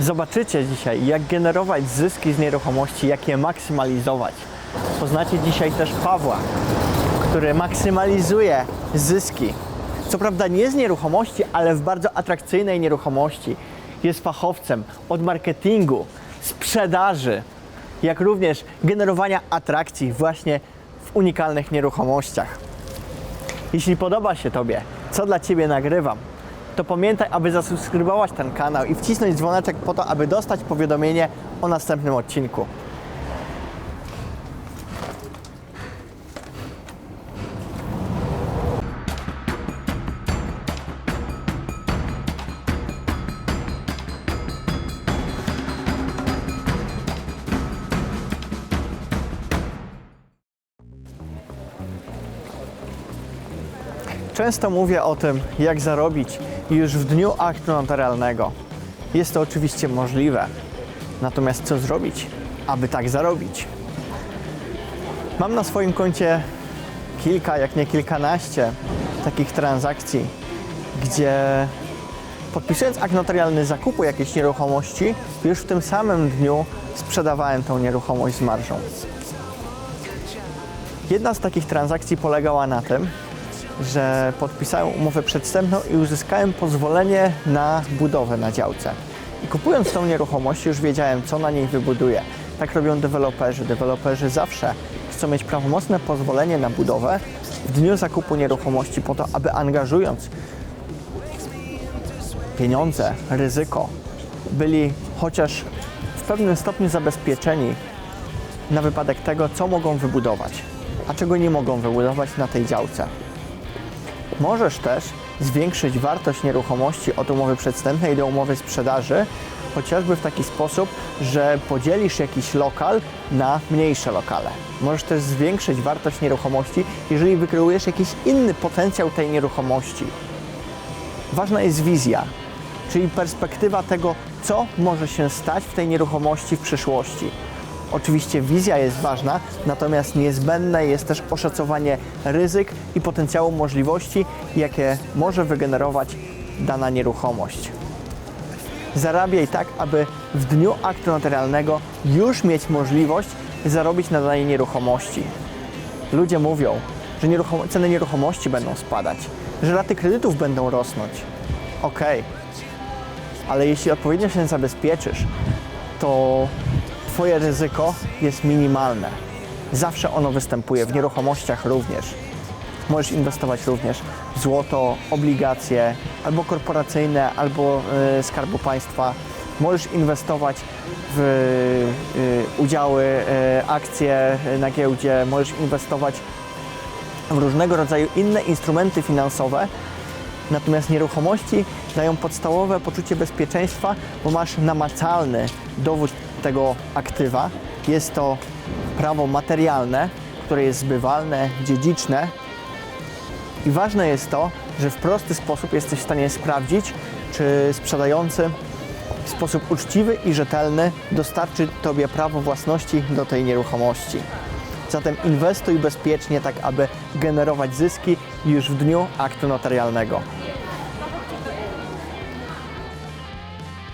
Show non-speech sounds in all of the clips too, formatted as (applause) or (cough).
Zobaczycie dzisiaj, jak generować zyski z nieruchomości, jak je maksymalizować. Poznacie dzisiaj też Pawła, który maksymalizuje zyski. Co prawda nie z nieruchomości, ale w bardzo atrakcyjnej nieruchomości. Jest fachowcem od marketingu, sprzedaży, jak również generowania atrakcji właśnie w unikalnych nieruchomościach. Jeśli podoba się Tobie, co dla Ciebie nagrywam, to pamiętaj, aby zasubskrybować ten kanał i wcisnąć dzwoneczek po to, aby dostać powiadomienie o następnym odcinku. Często mówię o tym, jak zarobić już w dniu aktu notarialnego. Jest to oczywiście możliwe. Natomiast co zrobić, aby tak zarobić? Mam na swoim koncie kilka, jak nie kilkanaście takich transakcji, gdzie podpisując akt notarialny zakupu jakiejś nieruchomości, już w tym samym dniu sprzedawałem tą nieruchomość z marżą. Jedna z takich transakcji polegała na tym, że podpisałem umowę przedstępną i uzyskałem pozwolenie na budowę na działce. I kupując tą nieruchomość już wiedziałem, co na niej wybuduję. Tak robią deweloperzy. Deweloperzy zawsze chcą mieć prawomocne pozwolenie na budowę w dniu zakupu nieruchomości po to, aby angażując pieniądze, ryzyko, byli chociaż w pewnym stopniu zabezpieczeni na wypadek tego, co mogą wybudować, a czego nie mogą wybudować na tej działce. Możesz też zwiększyć wartość nieruchomości od umowy przedstępnej do umowy sprzedaży, chociażby w taki sposób, że podzielisz jakiś lokal na mniejsze lokale. Możesz też zwiększyć wartość nieruchomości, jeżeli wykreujesz jakiś inny potencjał tej nieruchomości. Ważna jest wizja, czyli perspektywa tego, co może się stać w tej nieruchomości w przyszłości. Oczywiście wizja jest ważna, natomiast niezbędne jest też oszacowanie ryzyk i potencjału możliwości, jakie może wygenerować dana nieruchomość. Zarabiaj tak, aby w dniu aktu notarialnego już mieć możliwość zarobić na danej nieruchomości. Ludzie mówią, że ceny nieruchomości będą spadać, że raty kredytów będą rosnąć. Okej, ale jeśli odpowiednio się zabezpieczysz, to Twoje ryzyko jest minimalne. Zawsze ono występuje, w nieruchomościach również. Możesz inwestować również w złoto, obligacje, albo korporacyjne, albo y, skarbu państwa. Możesz inwestować w y, udziały, y, akcje na giełdzie, możesz inwestować w różnego rodzaju inne instrumenty finansowe, Natomiast nieruchomości dają podstawowe poczucie bezpieczeństwa, bo masz namacalny dowód tego aktywa. Jest to prawo materialne, które jest zbywalne, dziedziczne. I ważne jest to, że w prosty sposób jesteś w stanie sprawdzić, czy sprzedający w sposób uczciwy i rzetelny dostarczy Tobie prawo własności do tej nieruchomości. Zatem inwestuj bezpiecznie, tak aby generować zyski już w dniu aktu notarialnego.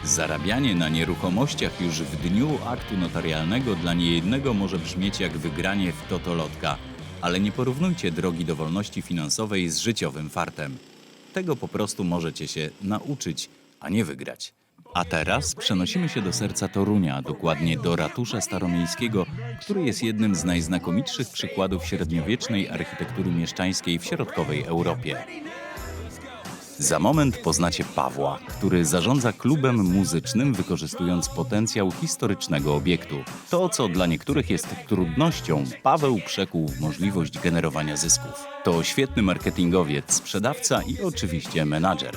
Zarabianie na nieruchomościach już w dniu aktu notarialnego dla niejednego może brzmieć jak wygranie w totolotka, ale nie porównujcie drogi do wolności finansowej z życiowym fartem. Tego po prostu możecie się nauczyć, a nie wygrać. A teraz przenosimy się do serca Torunia, dokładnie do ratusza staromiejskiego, który jest jednym z najznakomitszych przykładów średniowiecznej architektury mieszczańskiej w środkowej Europie. Za moment poznacie Pawła, który zarządza klubem muzycznym, wykorzystując potencjał historycznego obiektu. To, co dla niektórych jest trudnością, Paweł przekuł w możliwość generowania zysków. To świetny marketingowiec, sprzedawca i oczywiście menadżer.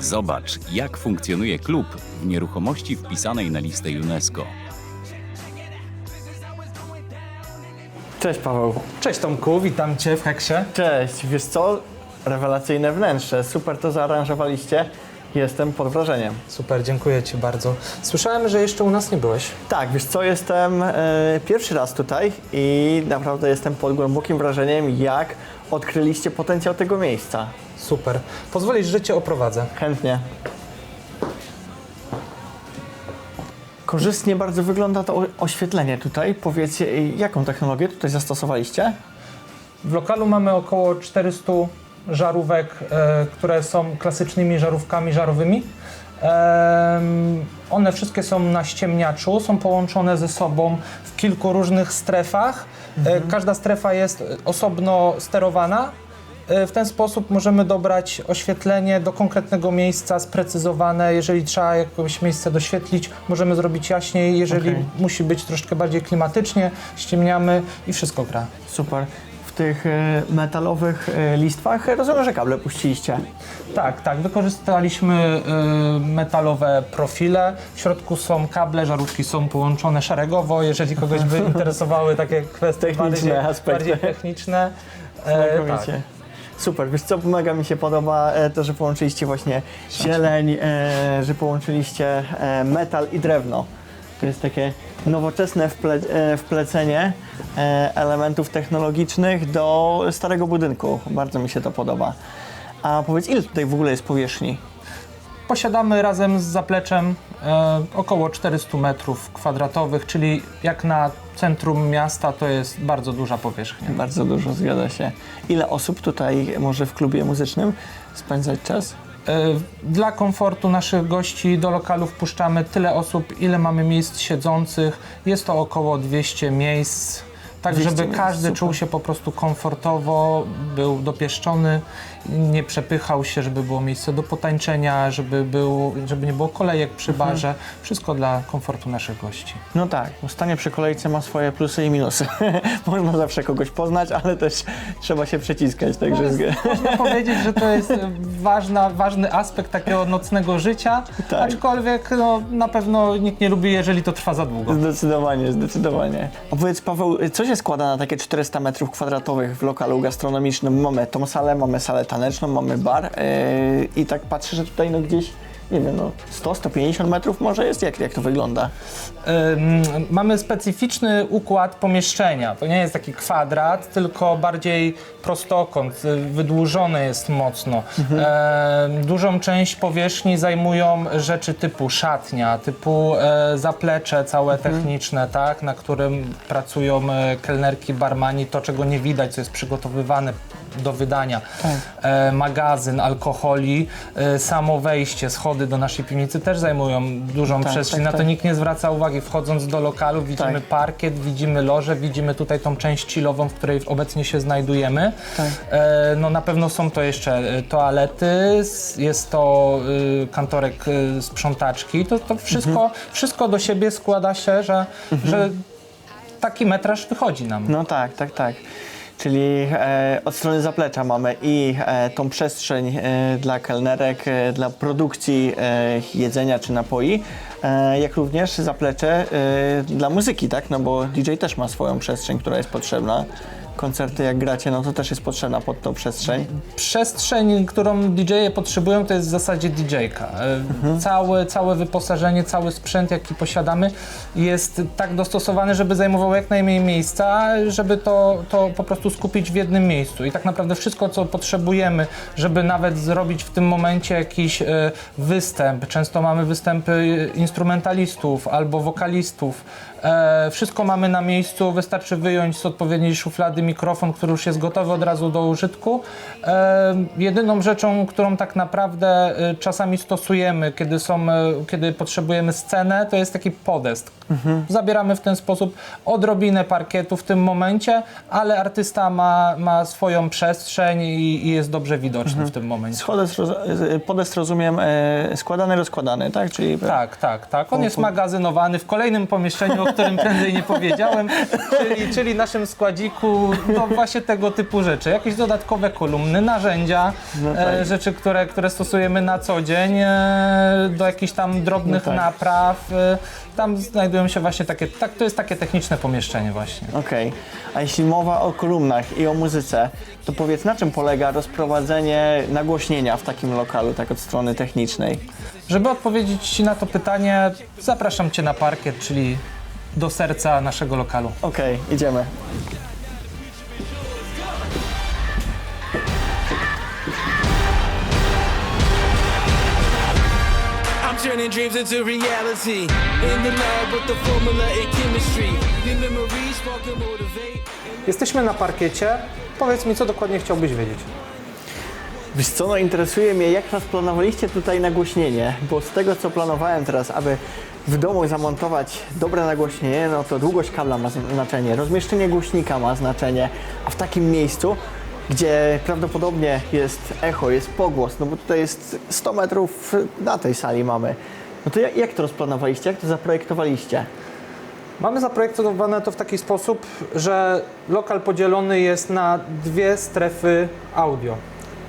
Zobacz, jak funkcjonuje klub w nieruchomości wpisanej na listę UNESCO. Cześć Paweł. Cześć Tomku, witam Cię w Heksie. Cześć, wiesz co? Rewelacyjne wnętrze, super to zaaranżowaliście. Jestem pod wrażeniem. Super, dziękuję Ci bardzo. Słyszałem, że jeszcze u nas nie byłeś. Tak, wiesz co, jestem e, pierwszy raz tutaj i naprawdę jestem pod głębokim wrażeniem, jak odkryliście potencjał tego miejsca. Super. Pozwolisz, że Cię oprowadzę. Chętnie. Korzystnie bardzo wygląda to oświetlenie tutaj. Powiedzcie, jaką technologię tutaj zastosowaliście? W lokalu mamy około 400 żarówek, e, które są klasycznymi żarówkami żarowymi. One wszystkie są na ściemniaczu, są połączone ze sobą w kilku różnych strefach. E, każda strefa jest osobno sterowana. E, W ten sposób możemy dobrać oświetlenie do konkretnego miejsca, sprecyzowane. Jeżeli trzeba jakieś miejsce doświetlić, możemy zrobić jaśniej. Jeżeli Okej. musi być troszkę bardziej klimatycznie, ściemniamy i wszystko gra. Super. Tych y, metalowych y, listwach rozumiem, że kable puściliście. Tak, tak. Wykorzystaliśmy y, metalowe profile. W środku są kable, żarówki są połączone szeregowo. Jeżeli kogoś by (laughs) interesowały takie kwestie Techniczne bardziej, aspekty. bardziej techniczne. E, tak. Znakomicie. Super, wiesz co, mega mi się podoba e, to, że połączyliście właśnie zieleń, e, że połączyliście e, metal i drewno. To jest takie nowoczesne wple, e, wplecenie e, elementów technologicznych do starego budynku. Bardzo mi się to podoba. A powiedz, ile tutaj w ogóle jest powierzchni? Posiadamy razem z zapleczem e, około 400 metrów kwadratowych, czyli jak na centrum miasta to jest bardzo duża powierzchnia. Bardzo dużo, zgadza się. Ile osób tutaj może w klubie muzycznym spędzać czas? E, Dla komfortu naszych gości do lokalu wpuszczamy tyle osób, ile mamy miejsc siedzących. Jest to około 200 miejsc. Tak, 200 żeby miejsc, każdy super. czuł się po prostu komfortowo, był dopieszczony, nie przepychał się, żeby było miejsce do potańczenia, żeby, był, żeby nie było kolejek przy Mhm. barze. Wszystko dla komfortu naszych gości. No tak, stanie przy kolejce ma swoje plusy i minusy. (laughs) Można zawsze kogoś poznać, ale też trzeba się przeciskać, także... zg- Można (laughs) powiedzieć, że to jest ważna, ważny aspekt takiego nocnego życia, Tak. aczkolwiek no, na pewno nikt nie lubi, jeżeli to trwa za długo. Zdecydowanie, zdecydowanie. A powiedz Paweł, co się składa na takie 400 metrów kwadratowych w lokalu gastronomicznym? Mamy tą salę, mamy salę taneczną, mamy bar yy, i tak patrzę, że tutaj no gdzieś, nie wiem, no 100-150 metrów może jest? Jak, jak to wygląda? Ym, Mamy specyficzny układ pomieszczenia. To nie jest taki kwadrat, tylko bardziej prostokąt, wydłużony jest mocno. Em, Dużą część powierzchni zajmują rzeczy typu szatnia, typu e, zaplecze całe techniczne, tak, na którym pracują e, kelnerki, barmani, to czego nie widać, co jest przygotowywane do wydania. E, magazyn alkoholi, e, samo wejście, schody do naszej piwnicy też zajmują dużą Tak, przestrzeń. tak, na to tak. nikt nie zwraca uwagi. Wchodząc do lokalu widzimy Tak. parkiet, widzimy loże, widzimy tutaj tą część chillową, w której obecnie się znajdujemy. Tak. E, no na pewno są to jeszcze e, toalety, s- jest to y, kantorek y, sprzątaczki. To, to wszystko, Mhm. wszystko do siebie składa się, że, że taki metraż wychodzi nam. No tak, tak, tak. Czyli e, od strony zaplecza mamy i e, tą przestrzeń e, dla kelnerek, e, dla produkcji e, jedzenia czy napoi, e, jak również zaplecze e, dla muzyki, tak? No bo DJ też ma swoją przestrzeń, która jest potrzebna. Koncerty jak gracie, no to też jest potrzebna pod tą przestrzeń. Przestrzeń, którą DJ-e potrzebują, to jest w zasadzie DJ-ka. E, Całe, całe wyposażenie, cały sprzęt, jaki posiadamy, jest tak dostosowany, żeby zajmował jak najmniej miejsca, żeby to, to po prostu skupić w jednym miejscu. I tak naprawdę wszystko, co potrzebujemy, żeby nawet zrobić w tym momencie jakiś e, występ, często mamy występy e, instrumentalistów albo wokalistów, E, wszystko mamy na miejscu, wystarczy wyjąć z odpowiedniej szuflady mikrofon, który już jest gotowy od razu do użytku. E, jedyną rzeczą, którą tak naprawdę e, czasami stosujemy, kiedy, są, e, kiedy potrzebujemy scenę, to jest taki podest. Zabieramy w ten sposób odrobinę parkietu w tym momencie, ale artysta ma, ma swoją przestrzeń i, i jest dobrze widoczny w tym momencie. Roz- e, podest rozumiem e, składany, rozkładany, tak? Czyli Tak, tak, tak. On jest magazynowany w kolejnym pomieszczeniu, o którym prędzej nie powiedziałem, czyli, czyli naszym składziku, no właśnie tego typu rzeczy. Jakieś dodatkowe kolumny, narzędzia, No tak. e, rzeczy, które, które stosujemy na co dzień, e, do jakichś tam drobnych No tak. napraw. E, tam znajdują się właśnie takie, tak, to jest takie techniczne pomieszczenie właśnie. Okej. A jeśli mowa o kolumnach i o muzyce, to powiedz na czym polega rozprowadzenie nagłośnienia w takim lokalu, tak od strony technicznej? Żeby odpowiedzieć Ci na to pytanie, zapraszam Cię na parkiet, czyli do serca naszego lokalu. Okej, idziemy. I'm turning dreams into reality. In the lab with the formula and chemistry. The memories spark and motivate. Jesteśmy na parkiecie. Powiedz mi, co dokładnie chciałbyś wiedzieć. Wiesz co, no interesuje mnie, jak rozplanowaliście tutaj nagłośnienie, bo z tego, co planowałem teraz, aby w domu zamontować dobre nagłośnienie, no to długość kabla ma znaczenie, rozmieszczenie głośnika ma znaczenie, a w takim miejscu, gdzie prawdopodobnie jest echo, jest pogłos, no bo tutaj jest 100 metrów na tej sali mamy, no to jak, jak to rozplanowaliście, jak to zaprojektowaliście? Mamy zaprojektowane to w taki sposób, że lokal podzielony jest na dwie strefy audio.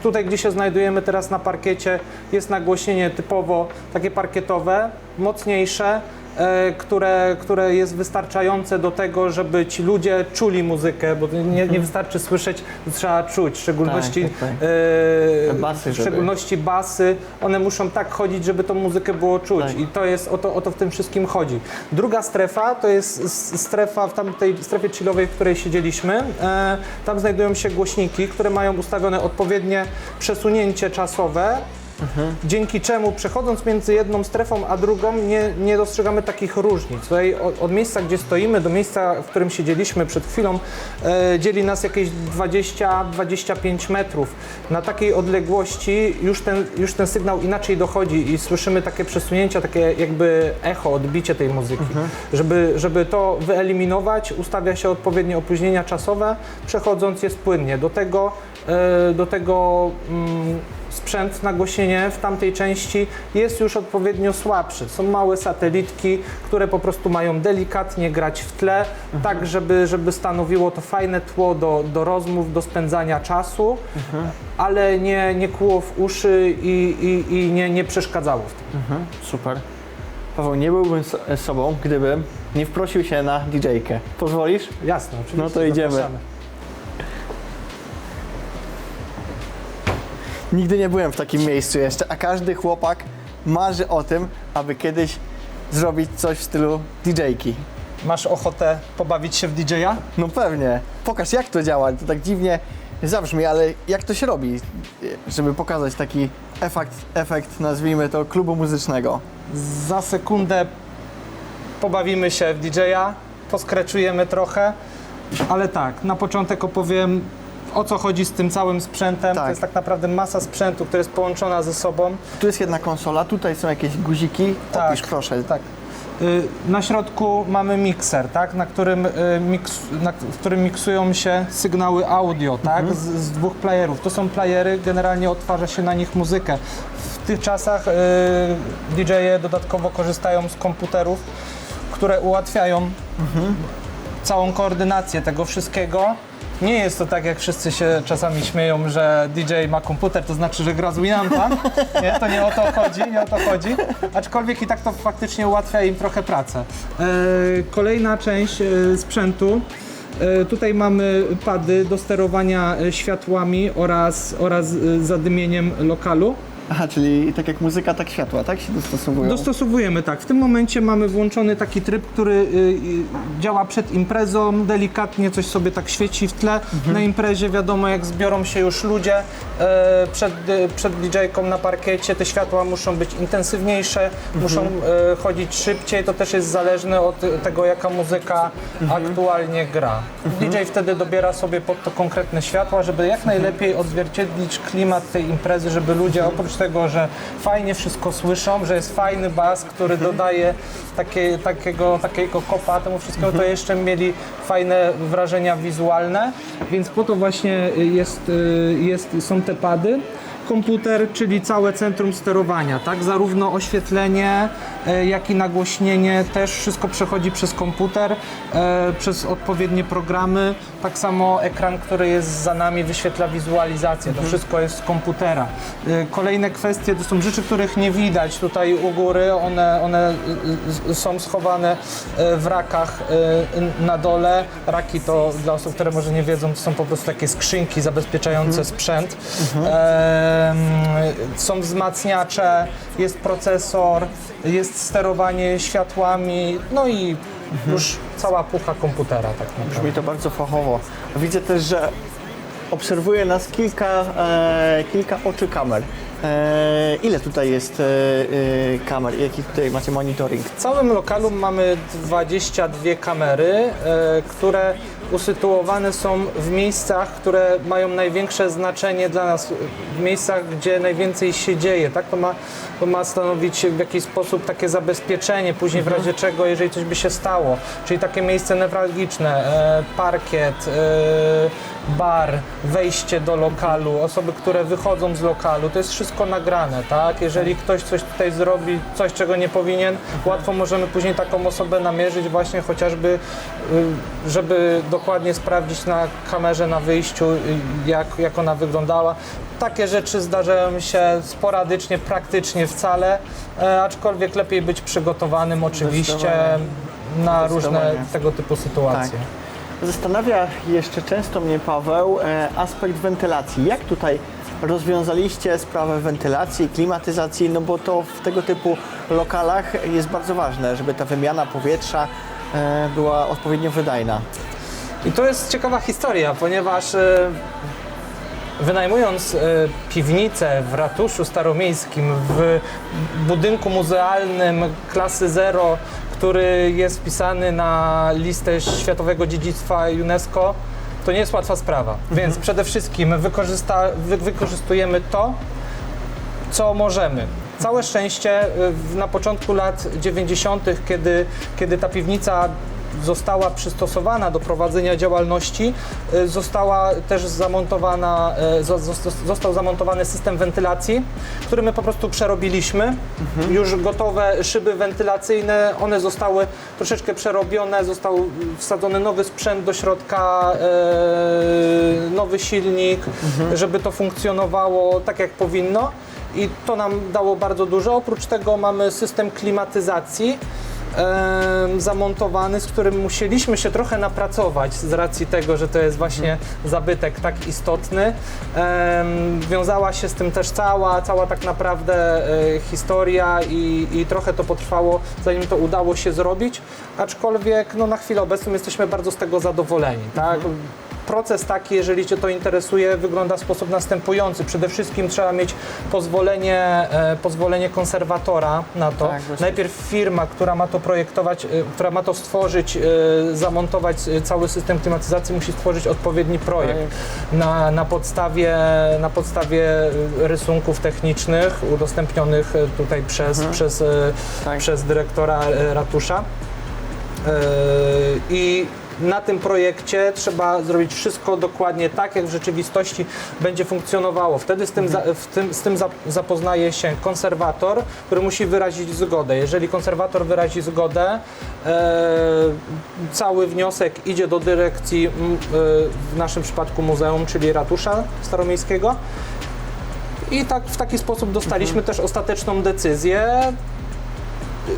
Tutaj, gdzie się znajdujemy teraz na parkiecie, jest nagłośnienie typowo takie parkietowe, mocniejsze, które, które jest wystarczające do tego, żeby ci ludzie czuli muzykę, bo nie, nie wystarczy słyszeć, trzeba czuć, w szczególności, Tak, tak, tak. e, Basy, w szczególności basy, one muszą tak chodzić, żeby tą muzykę było czuć Tak. i to jest, o to, o to w tym wszystkim chodzi. Druga strefa to jest strefa w tamtej strefie chillowej, w której siedzieliśmy. E, tam znajdują się głośniki, które mają ustawione odpowiednie przesunięcie czasowe, dzięki czemu przechodząc między jedną strefą a drugą nie, nie dostrzegamy takich różnic. Tutaj od, od miejsca, gdzie stoimy, do miejsca, w którym siedzieliśmy przed chwilą, e, dzieli nas jakieś 20-25 metrów. Na takiej odległości już ten, już ten sygnał inaczej dochodzi i słyszymy takie przesunięcia, takie jakby echo, odbicie tej muzyki. Żeby, żeby to wyeliminować, ustawia się odpowiednie opóźnienia czasowe, przechodząc jest płynnie. Do tego, e, do tego mm, sprzęt nagłośnienie w tamtej części jest już odpowiednio słabszy. Są małe satelitki, które po prostu mają delikatnie grać w tle, tak żeby, żeby stanowiło to fajne tło do, do rozmów, do spędzania czasu, ale nie, nie kłuło w uszy i, i, i nie, nie przeszkadzało w tym. Mhm, super. Paweł, nie byłbym sobą, gdybym nie wprosił się na DJ-kę. Pozwolisz? Jasne, oczywiście. No to idziemy. zapraszamy. Nigdy nie byłem w takim miejscu jeszcze, a każdy chłopak marzy o tym, aby kiedyś zrobić coś w stylu DJ-ki. Masz ochotę pobawić się w DJ-a? No pewnie. Pokaż jak to działa. To tak dziwnie zabrzmi, ale jak to się robi, żeby pokazać taki efekt, efekt nazwijmy to, klubu muzycznego. Za sekundę pobawimy się w DJ-a, poskreczujemy trochę, ale tak, na początek opowiem o co chodzi z tym całym sprzętem. Tak. To jest tak naprawdę masa sprzętu, która jest połączona ze sobą. Tu jest jedna konsola, tutaj są jakieś guziki. Tak. Opisz proszę. Tak. Y, Na środku mamy mikser, tak, na którym, y, miks, na, w którym miksują się sygnały audio tak, z, z dwóch playerów. To są playery, generalnie odtwarza się na nich muzykę. W tych czasach y, DJ-e dodatkowo korzystają z komputerów, które ułatwiają całą koordynację tego wszystkiego. Nie jest to tak, jak wszyscy się czasami śmieją, że DJ ma komputer, to znaczy, że gra z Winampa. Nie, to nie o to chodzi, nie o to chodzi. Aczkolwiek i tak to faktycznie ułatwia im trochę pracę. E, kolejna część e, sprzętu. E, tutaj mamy pady do sterowania światłami oraz, oraz zadymieniem lokalu. Aha, czyli tak jak muzyka, tak światła, tak się dostosowują? Dostosowujemy tak. W tym momencie mamy włączony taki tryb, który y, y, działa przed imprezą, delikatnie coś sobie tak świeci w tle. Na imprezie wiadomo, jak zbiorą się już ludzie e, przed, y, przed DJ-ką na parkiecie, te światła muszą być intensywniejsze, muszą e, chodzić szybciej. To też jest zależne od tego, jaka muzyka aktualnie gra. DJ wtedy dobiera sobie pod to konkretne światła, żeby jak najlepiej odzwierciedlić klimat tej imprezy, żeby ludzie oprócz tego, że fajnie wszystko słyszą, że jest fajny bas, który dodaje takie, takiego, takiego kopa temu wszystkiemu, to jeszcze mieli fajne wrażenia wizualne, więc po to właśnie jest, y, jest, są te pady. Komputer, czyli całe centrum sterowania, tak? Zarówno oświetlenie, e, jak i nagłośnienie, też wszystko przechodzi przez komputer, e, przez odpowiednie programy. Tak samo ekran, który jest za nami, wyświetla wizualizację. To wszystko jest z komputera. E, Kolejne kwestie to są rzeczy, których nie widać tutaj u góry. One, one y, y, są schowane w rakach na dole. Raki to dla osób, które może nie wiedzą, to są po prostu takie skrzynki zabezpieczające sprzęt. Em, są wzmacniacze, jest procesor, jest sterowanie światłami, no i już cała pucha komputera tak naprawdę. Brzmi to bardzo fachowo. Widzę też, że obserwuje nas kilka, e, kilka oczy kamer. E, ile tutaj jest e, e, kamer? Jaki tutaj macie monitoring? W całym lokalu mamy 22 kamery, e, które usytuowane są w miejscach, które mają największe znaczenie dla nas, w miejscach, gdzie najwięcej się dzieje. Tak? To, ma, to ma stanowić w jakiś sposób takie zabezpieczenie, później w razie czego, jeżeli coś by się stało. Czyli takie miejsce newralgiczne, e, parkiet, e, bar, wejście do lokalu, osoby, które wychodzą z lokalu, to jest wszystko nagrane, tak? Jeżeli ktoś coś tutaj zrobi, coś czego nie powinien, łatwo możemy później taką osobę namierzyć właśnie chociażby, y, żeby dokładnie sprawdzić na kamerze na wyjściu, jak, jak ona wyglądała. Takie rzeczy zdarzają się sporadycznie, praktycznie wcale, e, aczkolwiek lepiej być przygotowanym oczywiście na różne tego typu sytuacje. Zastanawia jeszcze często mnie, Paweł, e, aspekt wentylacji. Jak tutaj rozwiązaliście sprawę wentylacji, klimatyzacji? No bo to w tego typu lokalach jest bardzo ważne, żeby ta wymiana powietrza e, była odpowiednio wydajna. I to jest ciekawa historia, ponieważ e, wynajmując e, piwnicę w ratuszu staromiejskim w budynku muzealnym klasy 0, który jest wpisany na listę Światowego Dziedzictwa UNESCO, to nie jest łatwa sprawa. Więc przede wszystkim wy, wykorzystujemy to, co możemy. Całe szczęście w- na początku lat 90., kiedy, kiedy ta piwnica została przystosowana do prowadzenia działalności, y, została też zamontowana, y, zo- zo- został zamontowany system wentylacji, który my po prostu przerobiliśmy. Już gotowe szyby wentylacyjne, one zostały troszeczkę przerobione, został wsadzony nowy sprzęt do środka, e, nowy silnik, żeby to funkcjonowało tak jak powinno i to nam dało bardzo dużo. Oprócz tego mamy system klimatyzacji zamontowany, z którym musieliśmy się trochę napracować z racji tego, że to jest właśnie zabytek tak istotny. Wiązała się z tym też cała, cała tak naprawdę e, historia i, i trochę to potrwało, zanim to udało się zrobić, aczkolwiek no, na chwilę obecną jesteśmy bardzo z tego zadowoleni. Tak? Proces taki, jeżeli Cię to interesuje, wygląda w sposób następujący. Przede wszystkim trzeba mieć pozwolenie, e, pozwolenie konserwatora na to. Tak. Najpierw firma, która ma to projektować, e, która ma to stworzyć, e, zamontować cały system klimatyzacji, musi stworzyć odpowiedni projekt na, na, podstawie, na podstawie rysunków technicznych udostępnionych tutaj przez, przez, e, Tak. przez dyrektora ratusza. I na tym projekcie trzeba zrobić wszystko dokładnie tak, jak w rzeczywistości będzie funkcjonowało. Wtedy z tym, za, tym, z tym za, zapoznaje się konserwator, który musi wyrazić zgodę. Jeżeli konserwator wyrazi zgodę, e, cały wniosek idzie do dyrekcji, e, w naszym przypadku muzeum, czyli ratusza staromiejskiego. I tak, w taki sposób dostaliśmy też ostateczną decyzję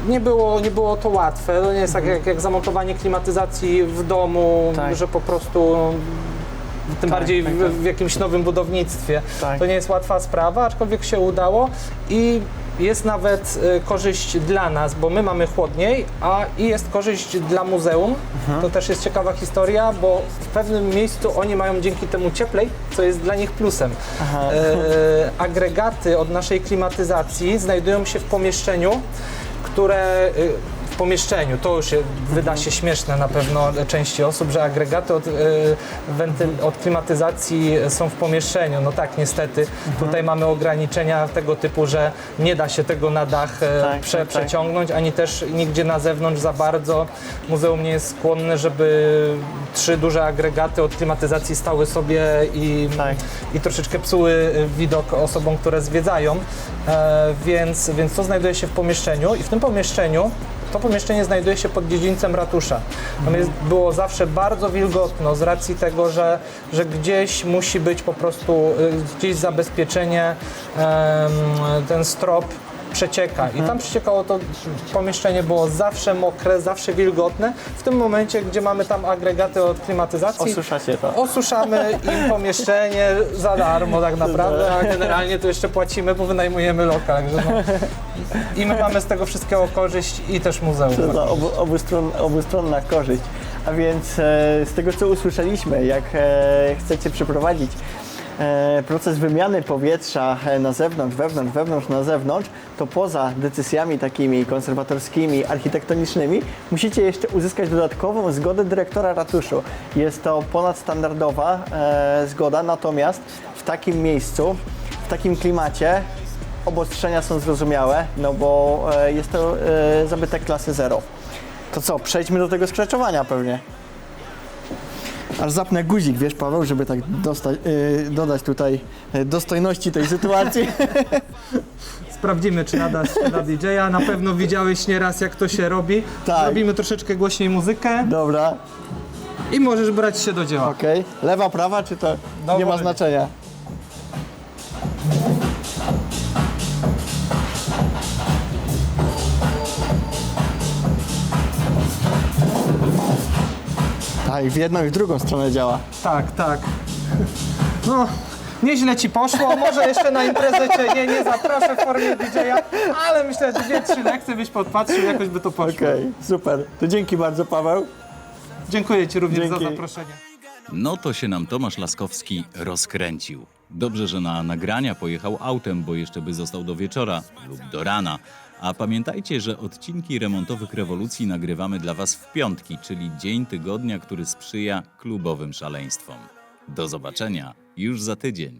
nie było, nie było to łatwe. To nie jest tak jak, jak zamontowanie klimatyzacji w domu, Tak. że po prostu tym Tak, bardziej tak, w, tak. w jakimś nowym budownictwie. Tak. To nie jest łatwa sprawa, aczkolwiek się udało i jest nawet y, korzyść dla nas, bo my mamy chłodniej, a i jest korzyść dla muzeum. Mhm. To też jest ciekawa historia, bo w pewnym miejscu oni mają dzięki temu cieplej, co jest dla nich plusem. Aha. E, agregaty od naszej klimatyzacji znajdują się w pomieszczeniu, które y, w pomieszczeniu, to już wyda się śmieszne na pewno części osób, że agregaty od, y, wentyl, od klimatyzacji są w pomieszczeniu. No tak, niestety tutaj mamy ograniczenia tego typu, że nie da się tego na dach e, Tak, prze, tak, tak. przeciągnąć, ani też nigdzie na zewnątrz za bardzo. Muzeum nie jest skłonne, żeby trzy duże agregaty od klimatyzacji stały sobie i, Tak. i troszeczkę psuły widok osobom, które zwiedzają, e, więc, więc to znajduje się w pomieszczeniu i w tym pomieszczeniu to pomieszczenie znajduje się pod dziedzińcem ratusza. Tam jest, było zawsze bardzo wilgotno z racji tego, że, że gdzieś musi być po prostu y, gdzieś zabezpieczenie, ten strop przecieka i tam przeciekało to pomieszczenie było zawsze mokre, zawsze wilgotne. W tym momencie, gdzie mamy tam agregaty od klimatyzacji, Osuszacie to. Osuszamy im pomieszczenie za darmo tak naprawdę, a generalnie to jeszcze płacimy, bo wynajmujemy lokal. Także no. I my mamy z tego wszystkiego korzyść i też muzeum. To za obu, obustron, obustronna korzyść. A więc e, z tego co usłyszeliśmy, jak e, chcecie przeprowadzić proces wymiany powietrza e, na zewnątrz, wewnątrz, wewnątrz, na zewnątrz, to poza decyzjami takimi konserwatorskimi, architektonicznymi, musicie jeszcze uzyskać dodatkową zgodę dyrektora ratuszu. Jest to ponadstandardowa e, zgoda, natomiast w takim miejscu, w takim klimacie obostrzenia są zrozumiałe, no bo e, jest to e, zabytek klasy 0. To co, przejdźmy do tego skreczowania pewnie. Aż zapnę guzik, wiesz Paweł, żeby tak dostać, yy, dodać tutaj yy, dostojności tej sytuacji. (laughs) Sprawdzimy, czy nadasz się na DJ-a. Na pewno widziałeś nieraz, jak to się robi. Tak. Zrobimy troszeczkę głośniej muzykę Dobra, i możesz brać się do dzieła. okej. Lewa, prawa, czy to nie ma Dowolnie. znaczenia? Tak, w jedną i w drugą stronę działa. Tak, tak. No, nieźle ci poszło. Może jeszcze na imprezę cię nie, nie zaproszę w formie DJ-a, ale myślę, że dwie, trzy lekcje byś podpatrzył, jakoś by to poszło. Okej, super. To dzięki bardzo Paweł. Dziękuję ci również Dzięki. za zaproszenie. No to się nam Tomasz Laskowski rozkręcił. Dobrze, że na nagrania pojechał autem, bo jeszcze by został do wieczora lub do rana. A pamiętajcie, że odcinki remontowych rewolucji nagrywamy dla Was w piątki, czyli dzień tygodnia, który sprzyja klubowym szaleństwom. Do zobaczenia już za tydzień.